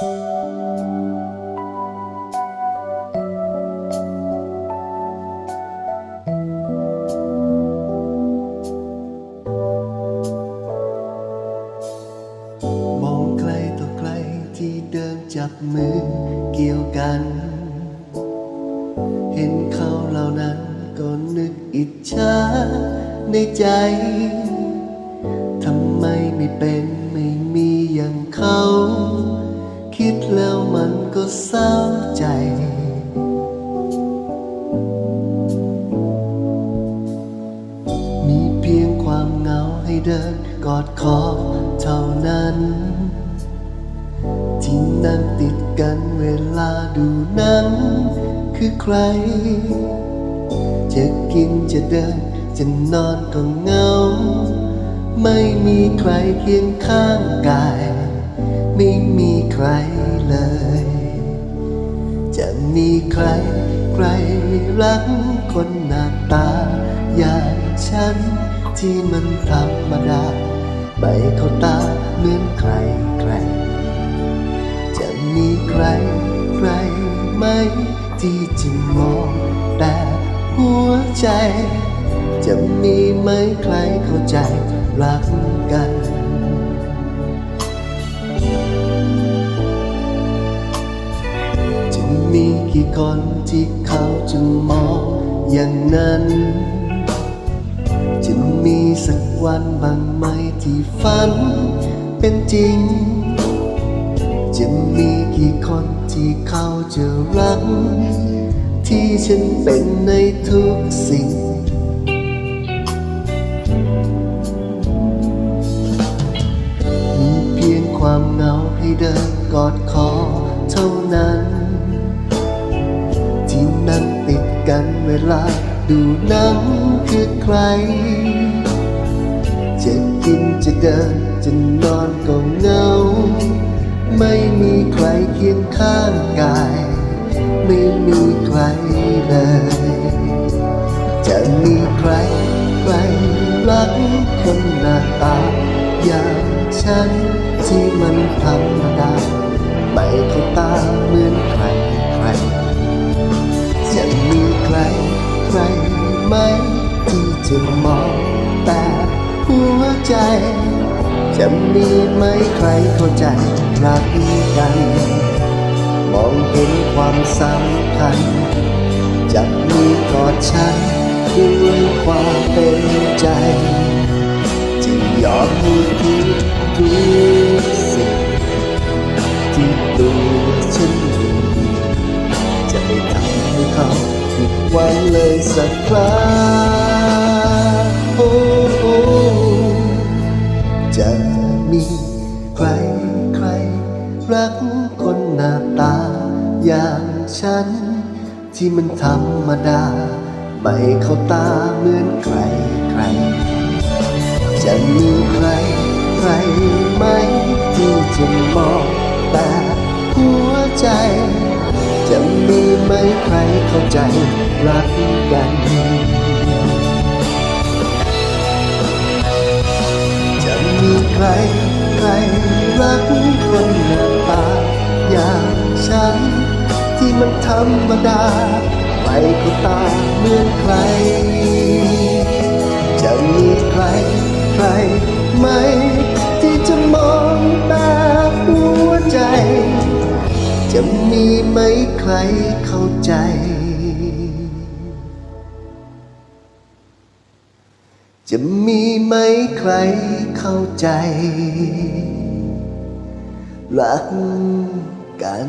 มองไกลต่อไกลที่เดินจับมือเกี่ยวกัน เห็นเขาเหล่านั้นก็นึกอิจฉาในใจ ทำไมไม่เป็นไม่มีอย่างเขา คิดแล้วมันก็เศร้าใจ มีเพียงความเหงาให้เดินกอดคอเท่านั้น ที่นั่งติดกันเวลาดูหนังคือใคร จะกินจะเดินจะนอนก็เหงา ไม่มีใครเคียงข้างกาย ไม่มีใครเลย จะมีใครใครรักคนหน้าตา อย่างฉันที่มันธรรมดาไม่เขาตาเหมือนใครใคร จะมีใครใครไหมที่จะมองแต่หัวใจ จะมีไหมใครเข้าใจรักกัน กี่คนที่เขาจะมองอย่างนั้น จะมีสักวันบางไหมที่ฝันเป็นจริง จะมีกี่คนที่เขาจะรัก ที่ฉันเป็นในทุกสิ่ง ดูนังคือใคร จะกินจะเดินจะนอนก็เงา ไม่มีใครเคียงข้างกาย ไม่มีใครเลย จะมีใครใครรักคนหน้าตา อย่างฉันที่มันธรรมดาไม่เข้าตาเหมือนใคร ใจ จะมีไหมใครเข้าใจรักกัน มองเห็นความสำคัญจะมีกอดฉันด้วยความเป็นใจที่ยอมมีทุกทุกสิ่งที่ตัวฉันมีจะไม่ทำให้เขาผิดหวังเลยสักครั้ง รักคนหน้าตา อย่างฉัน ที่มันธรรมดา ไม่เข้าตาเหมือนใครใคร จะมีใครใครไหมที่จะมองแต่หัวใจ จะมีไหมใครเข้าใจรักกันจะมีใคร รรมดาไม่เข้าตาเหมือนใคร จะมีใครใครไหม ที่จะมองตาหัวใจ จะมีไหมใครเข้าใจ จะมีไหมใครเข้าใจรักกัน